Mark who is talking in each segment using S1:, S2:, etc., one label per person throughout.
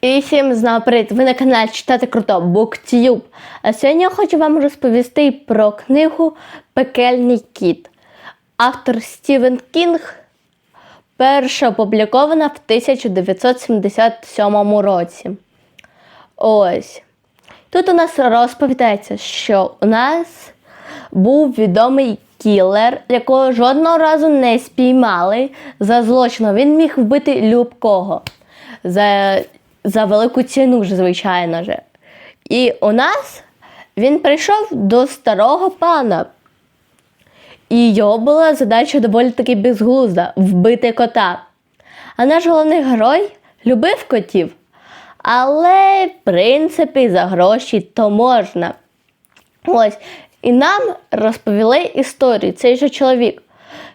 S1: І всім знову привіт! Ви на каналі Читати Круто BookTube. А сьогодні я хочу вам розповісти про книгу Пекельний кіт. Автор Стівен Кінг. Перша опублікована в 1977 році. Ось. Тут у нас розповідається, що у нас був відомий кілер, якого жодного разу не спіймали за злочин. Він міг вбити любкого за, за велику ціну, ж, звичайно ж. І у нас він прийшов до старого пана. І його була задача доволі таки безглузда вбити кота. А наш головний герой любив котів. Але, в принципі, за гроші то можна. Ось. І нам розповіли історію цей же чоловік,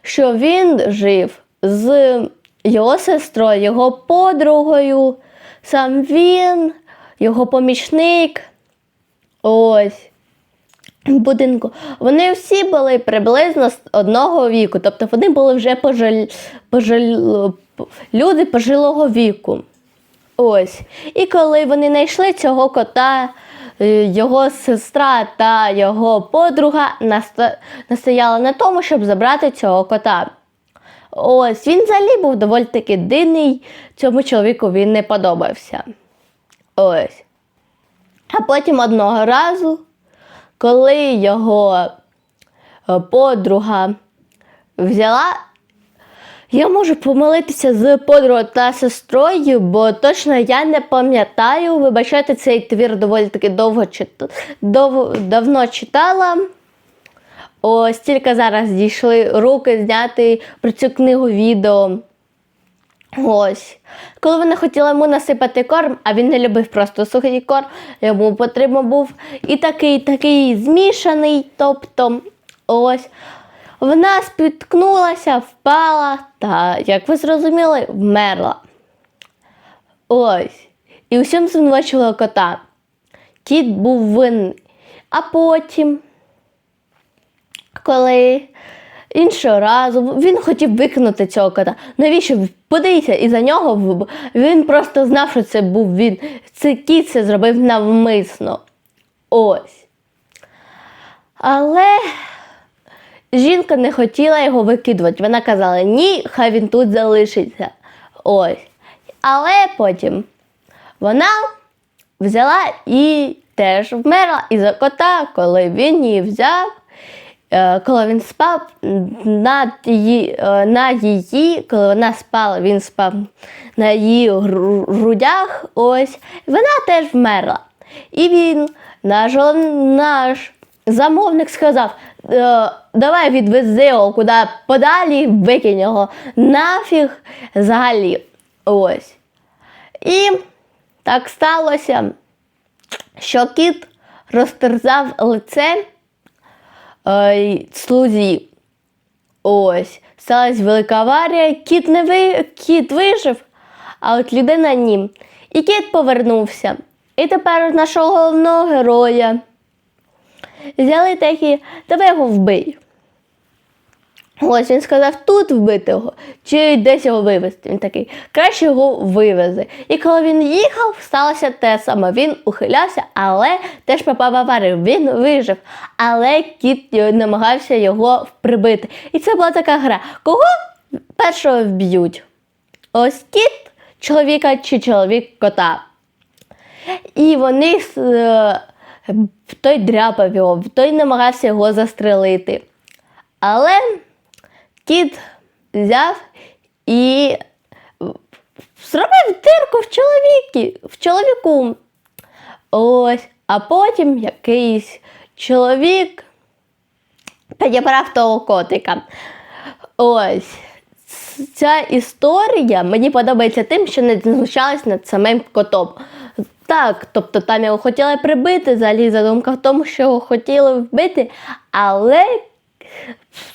S1: що він жив з його сестрою, його подругою, сам він, його помічник. Ось. Будинку. Вони всі були приблизно з одного віку, тобто вони були вже пожиль... Пожиль... люди пожилого віку. Ось. І коли вони знайшли цього кота, е, його сестра та його подруга настояли на тому, щоб забрати цього кота. Ось він взагалі був доволі таки дивний, цьому чоловіку він не подобався. Ось. А потім одного разу, коли його е, подруга взяла я можу помилитися з подругою та сестрою, бо точно я не пам'ятаю. Вибачайте, цей твір доволі таки довго чит... дов... давно читала. Ось тільки зараз дійшли руки зняти про цю книгу відео. Ось. Коли вона хотіла йому насипати корм, а він не любив просто сухий корм, йому потрібен був і такий, такий змішаний. Тобто, ось. Вона спіткнулася, впала та, як ви зрозуміли, вмерла. Ось. І усім звинувачували кота. Кіт був винний. А потім, коли іншого разу він хотів викинути цього кота. Навіщо? Подивіться, і за нього він просто знав, що це був він. Це кіт це зробив навмисно. Ось. Але жінка не хотіла його викидувати. Вона казала, ні, хай він тут залишиться. Ось. Але потім вона взяла і теж вмерла із-за кота, коли він її взяв. Е, Коли він спав над її, е, на її, коли вона спала, він спав на її грудях, ось, вона теж вмерла. І він, наш, наш замовник сказав: е, давай відвези його куди подалі, викинь його нафіг взагалі. Ось. І так сталося, що кіт розтерзав лице слузі. Ось. Сталася велика аварія, кіт не ви... кіт вижив, а от людина ні. І кіт повернувся. І тепер нашого головного героя взяли такі, давай його вбий. Ось він сказав, тут вбити його, чи десь його вивезти. Він такий, краще його вивези. І коли він їхав, сталося те саме. Він ухилявся, але теж попав в аварію. Він вижив. Але кіт е, намагався його прибити. І це була така гра. Кого першого вб'ють? Ось кіт чоловіка чи чоловік кота. І вони е, той дряпав його, той намагався його застрелити. Але кіт взяв і зробив дирку в чоловіки, в чоловіку. Ось, а потім якийсь чоловік підібрав того котика. Ось. Ця історія мені подобається тим, що не знущалась над самим котом. Так, тобто там його хотіли прибити, взагалі задумка в тому, що його хотіли вбити, але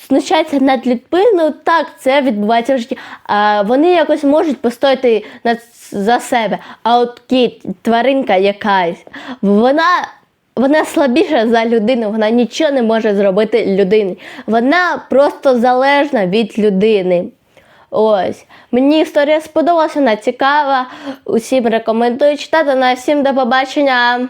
S1: знущаються над людиною, так, це відбувається в житті. А вони якось можуть постояти над, за себе. А от кіт, тваринка якась, вона. Вона слабіша за людину, вона нічого не може зробити людині. Вона просто залежна від людини. Ось. Мені історія сподобалася, вона цікава. Усім рекомендую читати. На всім до побачення.